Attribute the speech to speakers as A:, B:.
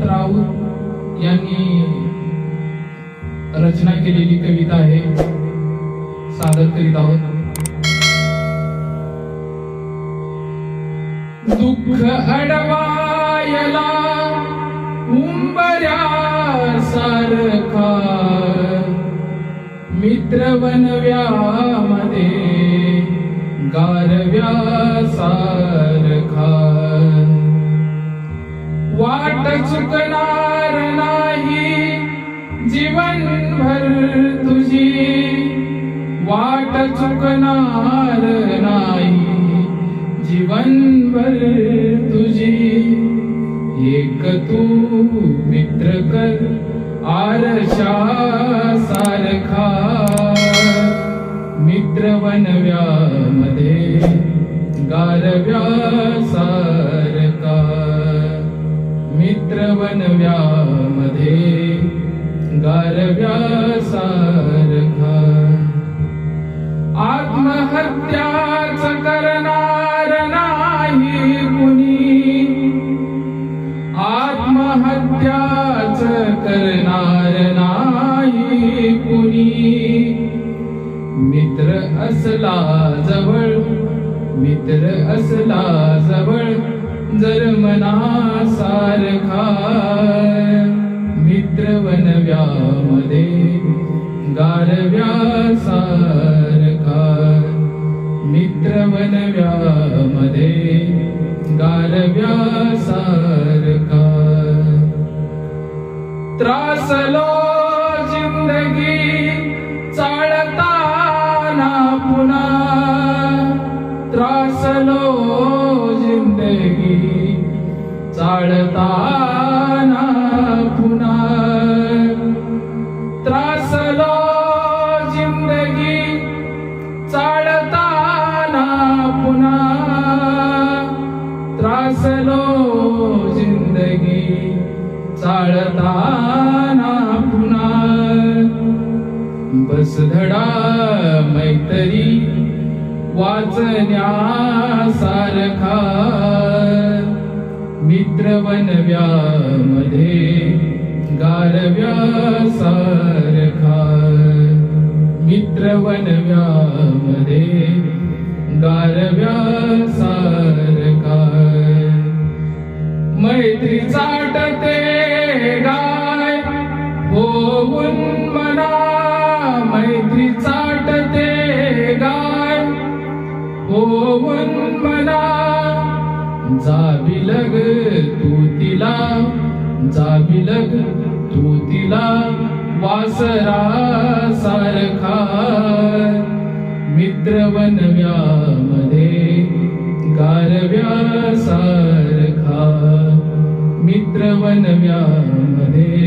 A: हेमंत राऊत यांनी रचना केलेली कविता आहे सादर करीत आहोत. दुःख अडवायला उंबऱ्या सारखा मित्र बनव्यामध्ये गारव्या सारखा चुकणार नाही. जीवन भर तुझी वाट चुकणार नाही. जीवन भर तुझी एक तू मित्र कर आरशा सारखा मित्र बनव्यामध्ये गारव्या सारखा मित्र बनव्यामध्ये गारव्यासारखा। आत्महत्याच करणार नाही कुणी। आत्महत्याच करणार नाही कुणी। मित्र असला जवळ मित्र असला जवळ। जर मना सारखा मित्र बनव्यामध्ये गारव्या सारखा मित्र बनव्यामध्ये गारव्या सारखा। त्रासलो जिंदगी चाळत चाळताना पुन्हा त्रासलो जिंदगी चाळताना पुन्हा त्रासलो जिंदगी चाळताना पुन्हा बस धडा मैत्री वाचण्यासारखा मित्र बनव्यामध्ये गारव्या सारखा मित्र बनव्यामध्ये गारव्या मैत्री चाटते गाय होऊन मना मैत्री जाबिलग तू तिला जाबिलग तू तिला वासरा सारखा मित्र बनव्यामध्ये गारव्या सारखा मित्र बनव्यामध्ये